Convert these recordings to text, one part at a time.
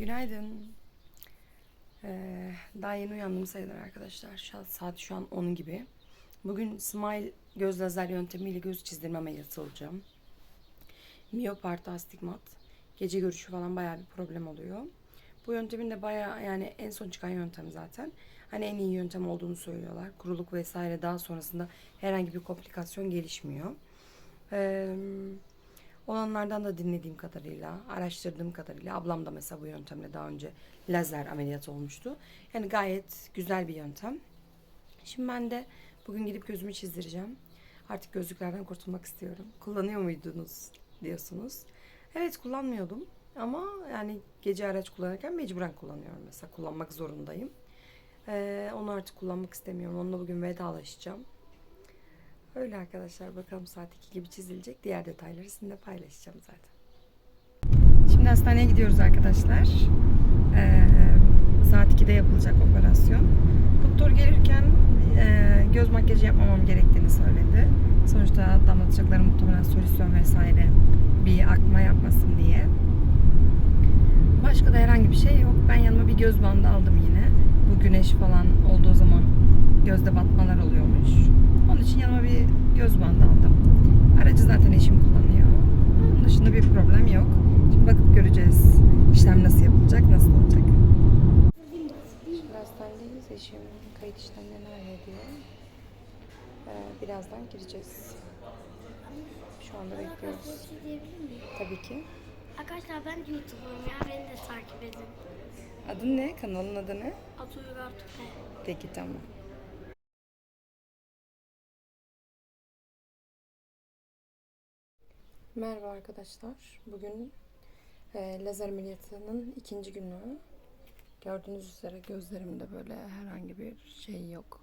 Günaydın. Ee, daha yeni uyandım sayılır arkadaşlar. Şu an- saat şu an 10 gibi. Bugün smile göz lazer yöntemiyle göz çizdirme ameliyatı olacağım. Miyop astigmat. Gece görüşü falan bayağı bir problem oluyor. Bu yöntemin de bayağı yani en son çıkan yöntem zaten. Hani en iyi yöntem olduğunu söylüyorlar. Kuruluk vesaire daha sonrasında herhangi bir komplikasyon gelişmiyor. Eee Olanlardan da dinlediğim kadarıyla, araştırdığım kadarıyla ablam da mesela bu yöntemle daha önce lazer ameliyatı olmuştu. Yani gayet güzel bir yöntem. Şimdi ben de bugün gidip gözümü çizdireceğim. Artık gözlüklerden kurtulmak istiyorum. Kullanıyor muydunuz diyorsunuz. Evet kullanmıyordum ama yani gece araç kullanırken mecburen kullanıyorum mesela. Kullanmak zorundayım. Ee, onu artık kullanmak istemiyorum. Onunla bugün vedalaşacağım. Öyle arkadaşlar bakalım saat 2 gibi çizilecek. Diğer detayları sizinle paylaşacağım zaten. Şimdi hastaneye gidiyoruz arkadaşlar. Ee, saat 2'de yapılacak operasyon. Doktor gelirken e, göz makyajı yapmamam gerektiğini söyledi. Sonuçta damlatacakları muhtemelen solüsyon vesaire bir akma yapmasın diye. Başka da herhangi bir şey yok. Ben yanıma bir göz bandı aldım yine. Bu güneş falan olduğu zaman gözde batmalar oluyormuş. Onun için yanıma bir göz bandı aldım. Aracı zaten eşim kullanıyor. Onun dışında bir problem yok. Şimdi bakıp göreceğiz. İşlem nasıl yapılacak, nasıl olacak. Şimdi hastanedeyiz. Eşim kayıt işlemlerini hallediyor. Ee, birazdan gireceğiz. Şu anda bekliyoruz. Tabii ki. Arkadaşlar ben YouTuber'ım ya beni de takip edin. Adın ne? Kanalın adı ne? Atu Uygar Tufe. Peki tamam. Merhaba arkadaşlar. Bugün e, lazer ameliyatının ikinci günü. Gördüğünüz üzere gözlerimde böyle herhangi bir şey yok.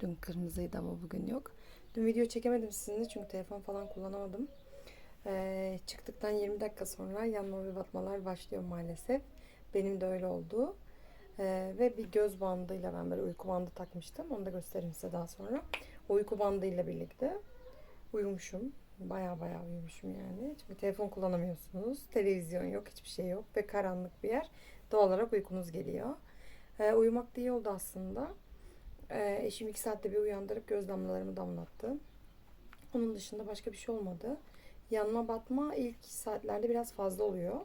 Dün kırmızıydı ama bugün yok. Dün video çekemedim sizinle çünkü telefon falan kullanamadım. E, çıktıktan 20 dakika sonra yanma ve batmalar başlıyor maalesef. Benim de öyle oldu. Ee, ve bir göz bandıyla ben böyle uyku bandı takmıştım. Onu da göstereyim size daha sonra. Uyku bandıyla birlikte uyumuşum. Baya baya uyumuşum yani. Çünkü telefon kullanamıyorsunuz. Televizyon yok, hiçbir şey yok ve karanlık bir yer. Doğal olarak uykunuz geliyor. Ee, uyumak da iyi oldu aslında. Ee, eşim iki saatte bir uyandırıp göz damlalarımı damlattı. Onun dışında başka bir şey olmadı. Yanma batma ilk saatlerde biraz fazla oluyor.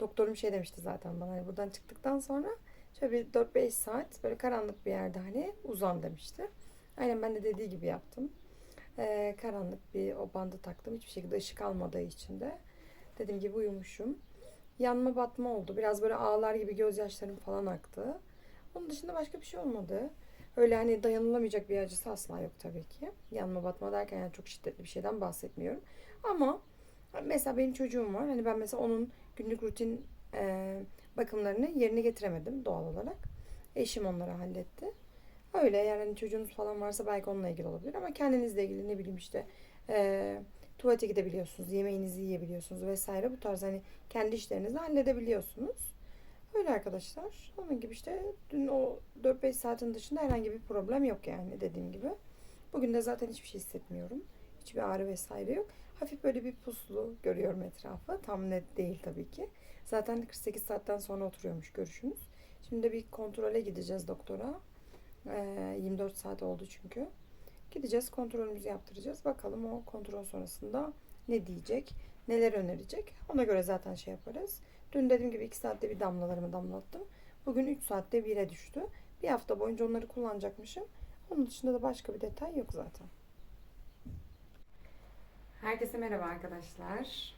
Doktorum şey demişti zaten bana hani buradan çıktıktan sonra Şöyle bir 4-5 saat böyle karanlık bir yerde hani uzan demişti. Aynen ben de dediği gibi yaptım. Ee, karanlık bir o bandı taktım. Hiçbir şekilde ışık almadığı için de. Dediğim gibi uyumuşum. Yanma batma oldu. Biraz böyle ağlar gibi gözyaşlarım falan aktı. Onun dışında başka bir şey olmadı. Öyle hani dayanılamayacak bir acısı asla yok tabii ki. Yanma batma derken yani çok şiddetli bir şeyden bahsetmiyorum. Ama mesela benim çocuğum var. Hani ben mesela onun günlük rutin e, bakımlarını yerine getiremedim doğal olarak. Eşim onları halletti. Öyle yani hani çocuğunuz falan varsa belki onunla ilgili olabilir ama kendinizle ilgili ne bileyim işte e, tuvalete gidebiliyorsunuz, yemeğinizi yiyebiliyorsunuz vesaire bu tarz hani kendi işlerinizi halledebiliyorsunuz. Öyle arkadaşlar. Onun gibi işte dün o 4-5 saatin dışında herhangi bir problem yok yani dediğim gibi. Bugün de zaten hiçbir şey hissetmiyorum. Hiçbir ağrı vesaire yok. Hafif böyle bir puslu görüyorum etrafı. Tam net değil tabii ki. Zaten 48 saatten sonra oturuyormuş görüşümüz. Şimdi bir kontrole gideceğiz doktora. Ee, 24 saat oldu çünkü. Gideceğiz kontrolümüzü yaptıracağız. Bakalım o kontrol sonrasında ne diyecek, neler önerecek. Ona göre zaten şey yaparız. Dün dediğim gibi 2 saatte bir damlalarımı damlattım. Bugün 3 saatte 1'e düştü. Bir hafta boyunca onları kullanacakmışım. Onun dışında da başka bir detay yok zaten. Herkese merhaba arkadaşlar.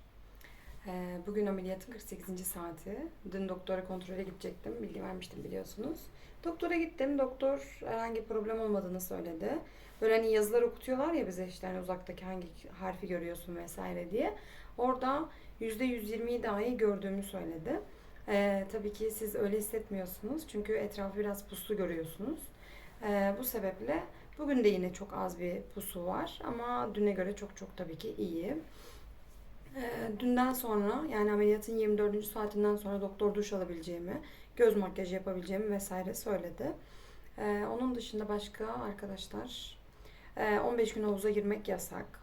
Ee, Bugün ameliyatın 48. saati. Dün doktora kontrole gidecektim. Bilgi vermiştim biliyorsunuz. Doktora gittim. Doktor herhangi problem olmadığını söyledi. Böyle hani yazılar okutuyorlar ya bize işte hani uzaktaki hangi harfi görüyorsun vesaire diye. Orada %120'yi dahi gördüğümü söyledi. Ee, tabii ki siz öyle hissetmiyorsunuz. Çünkü etrafı biraz puslu görüyorsunuz. Ee, bu sebeple bugün de yine çok az bir pusu var. Ama düne göre çok çok tabii ki iyi. Ee, dünden sonra yani ameliyatın 24. saatinden sonra doktor duş alabileceğimi, göz makyajı yapabileceğimi vesaire söyledi. Ee, onun dışında başka arkadaşlar e, 15 gün havuza girmek yasak.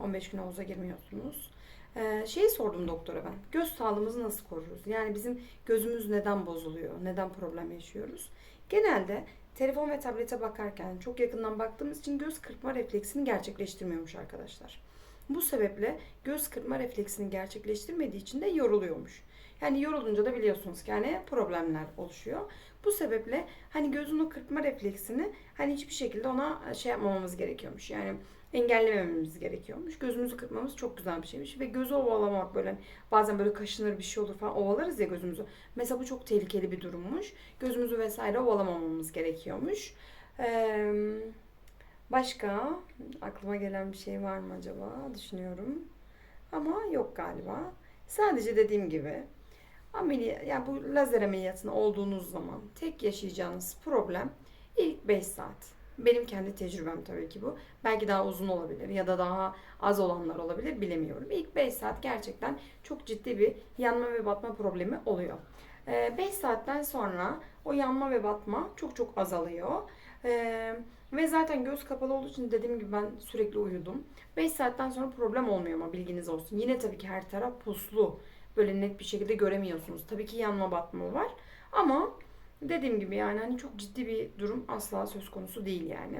15 gün havuza girmiyorsunuz. Ee, şeyi sordum doktora ben. Göz sağlığımızı nasıl koruruz? Yani bizim gözümüz neden bozuluyor? Neden problem yaşıyoruz? Genelde telefon ve tablete bakarken çok yakından baktığımız için göz kırpma refleksini gerçekleştirmiyormuş arkadaşlar. Bu sebeple göz kırpma refleksini gerçekleştirmediği için de yoruluyormuş. Yani yorulunca da biliyorsunuz ki hani problemler oluşuyor. Bu sebeple hani gözün o kırpma refleksini hani hiçbir şekilde ona şey yapmamamız gerekiyormuş. Yani engellemememiz gerekiyormuş. Gözümüzü kırpmamız çok güzel bir şeymiş. Ve gözü ovalamak böyle bazen böyle kaşınır bir şey olur falan ovalarız ya gözümüzü. Mesela bu çok tehlikeli bir durummuş. Gözümüzü vesaire ovalamamamız gerekiyormuş. Ee, başka aklıma gelen bir şey var mı acaba düşünüyorum. Ama yok galiba. Sadece dediğim gibi ameliyat, yani bu lazer ameliyatına olduğunuz zaman tek yaşayacağınız problem ilk 5 saat. Benim kendi tecrübem tabii ki bu. Belki daha uzun olabilir ya da daha az olanlar olabilir bilemiyorum. İlk 5 saat gerçekten çok ciddi bir yanma ve batma problemi oluyor. 5 saatten sonra o yanma ve batma çok çok azalıyor. Ve zaten göz kapalı olduğu için dediğim gibi ben sürekli uyudum. 5 saatten sonra problem olmuyor ama bilginiz olsun. Yine tabii ki her taraf puslu. Böyle net bir şekilde göremiyorsunuz. Tabii ki yanma batma var. Ama dediğim gibi yani hani çok ciddi bir durum asla söz konusu değil yani.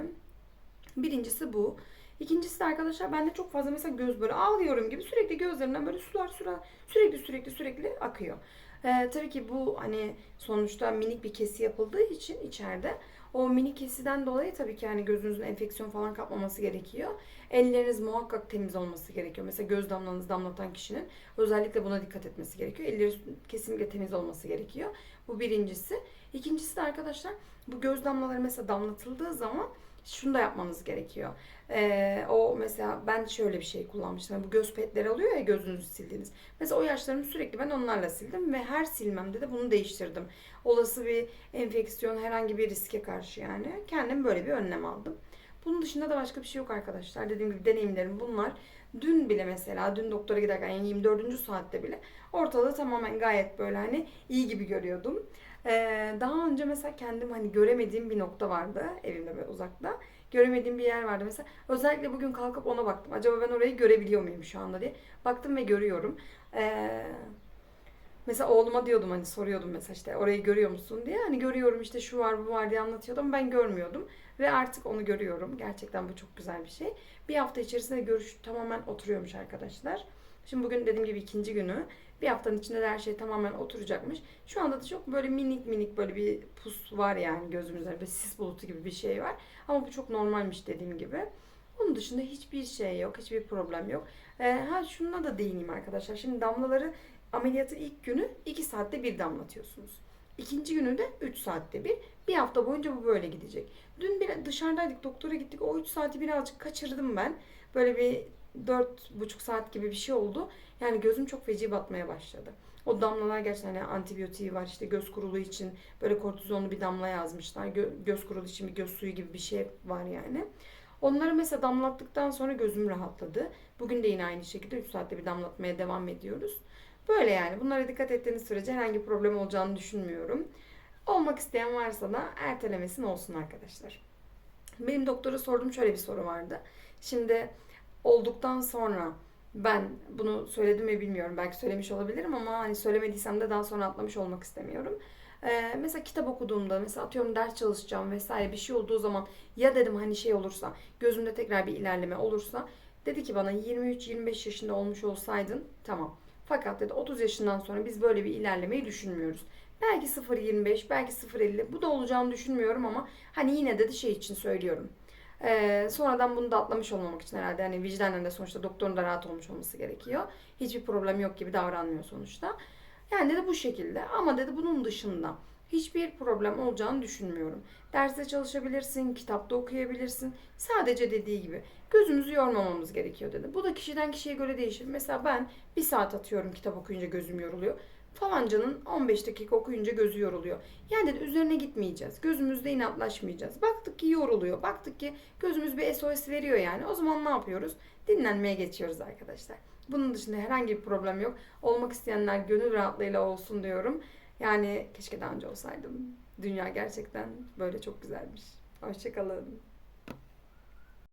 Birincisi bu. İkincisi de arkadaşlar bende çok fazla mesela göz böyle ağlıyorum gibi sürekli gözlerimden böyle sular sular sürekli sürekli sürekli akıyor. Ee, tabii ki bu hani sonuçta minik bir kesi yapıldığı için içeride o minik kesiden dolayı tabii ki hani gözünüzün enfeksiyon falan kapmaması gerekiyor. Elleriniz muhakkak temiz olması gerekiyor. Mesela göz damlanızı damlatan kişinin özellikle buna dikkat etmesi gerekiyor. Elleri kesinlikle temiz olması gerekiyor. Bu birincisi. İkincisi de arkadaşlar bu göz damlaları mesela damlatıldığı zaman şunu da yapmanız gerekiyor. Ee, o mesela ben şöyle bir şey kullanmıştım. Bu göz petleri oluyor ya gözünüzü sildiğiniz. Mesela o yaşlarımı sürekli ben onlarla sildim ve her silmemde de bunu değiştirdim. Olası bir enfeksiyon, herhangi bir riske karşı yani. Kendim böyle bir önlem aldım. Bunun dışında da başka bir şey yok arkadaşlar. Dediğim gibi deneyimlerim bunlar. Dün bile mesela, dün doktora giderken yani 24. saatte bile ortalığı tamamen gayet böyle hani iyi gibi görüyordum. Ee, daha önce mesela kendim hani göremediğim bir nokta vardı evimde böyle uzakta. Göremediğim bir yer vardı mesela. Özellikle bugün kalkıp ona baktım. Acaba ben orayı görebiliyor muyum şu anda diye. Baktım ve görüyorum. Ee, mesela oğluma diyordum hani soruyordum mesela işte orayı görüyor musun diye. Hani görüyorum işte şu var bu var diye anlatıyordum. Ben görmüyordum. Ve artık onu görüyorum. Gerçekten bu çok güzel bir şey. Bir hafta içerisinde görüş tamamen oturuyormuş arkadaşlar. Şimdi bugün dediğim gibi ikinci günü. Bir haftanın içinde de her şey tamamen oturacakmış. Şu anda da çok böyle minik minik böyle bir pus var yani gözümüzde. Böyle sis bulutu gibi bir şey var. Ama bu çok normalmiş dediğim gibi. Onun dışında hiçbir şey yok. Hiçbir problem yok. Ee, ha şuna da değineyim arkadaşlar. Şimdi damlaları ameliyatı ilk günü 2 saatte bir damlatıyorsunuz. İkinci günü de 3 saatte bir. Bir hafta boyunca bu böyle gidecek. Dün bir dışarıdaydık doktora gittik. O 3 saati birazcık kaçırdım ben. Böyle bir 4,5 saat gibi bir şey oldu. Yani gözüm çok feci batmaya başladı. O damlalar gerçekten hani antibiyotiği var işte göz kuruluğu için böyle kortizonlu bir damla yazmışlar. Gö- göz kuruluğu için bir göz suyu gibi bir şey var yani. Onları mesela damlattıktan sonra gözüm rahatladı. Bugün de yine aynı şekilde 3 saatte bir damlatmaya devam ediyoruz. Böyle yani bunlara dikkat ettiğiniz sürece herhangi bir problem olacağını düşünmüyorum. Olmak isteyen varsa da ertelemesin olsun arkadaşlar. Benim doktora sorduğum şöyle bir soru vardı. Şimdi olduktan sonra ben bunu söyledim mi bilmiyorum. Belki söylemiş olabilirim ama hani söylemediysem de daha sonra atlamış olmak istemiyorum. Ee, mesela kitap okuduğumda mesela atıyorum ders çalışacağım vesaire bir şey olduğu zaman ya dedim hani şey olursa gözümde tekrar bir ilerleme olursa dedi ki bana 23-25 yaşında olmuş olsaydın tamam. Fakat dedi 30 yaşından sonra biz böyle bir ilerlemeyi düşünmüyoruz. Belki 0.25 belki 0.50 bu da olacağını düşünmüyorum ama hani yine de şey için söylüyorum. Ee, sonradan bunu da atlamış olmamak için herhalde hani vicdanen de sonuçta doktorun da rahat olmuş olması gerekiyor. Hiçbir problem yok gibi davranmıyor sonuçta. Yani dedi bu şekilde ama dedi bunun dışında hiçbir problem olacağını düşünmüyorum. Derste çalışabilirsin, kitapta okuyabilirsin. Sadece dediği gibi gözümüzü yormamamız gerekiyor dedi. Bu da kişiden kişiye göre değişir. Mesela ben bir saat atıyorum kitap okuyunca gözüm yoruluyor. Falancanın 15 dakika okuyunca gözü yoruluyor. Yani dedi üzerine gitmeyeceğiz. Gözümüzde inatlaşmayacağız. Baktık ki yoruluyor. Baktık ki gözümüz bir SOS veriyor yani. O zaman ne yapıyoruz? Dinlenmeye geçiyoruz arkadaşlar. Bunun dışında herhangi bir problem yok. Olmak isteyenler gönül rahatlığıyla olsun diyorum. Yani keşke daha önce olsaydım. Dünya gerçekten böyle çok güzelmiş. Hoşçakalın.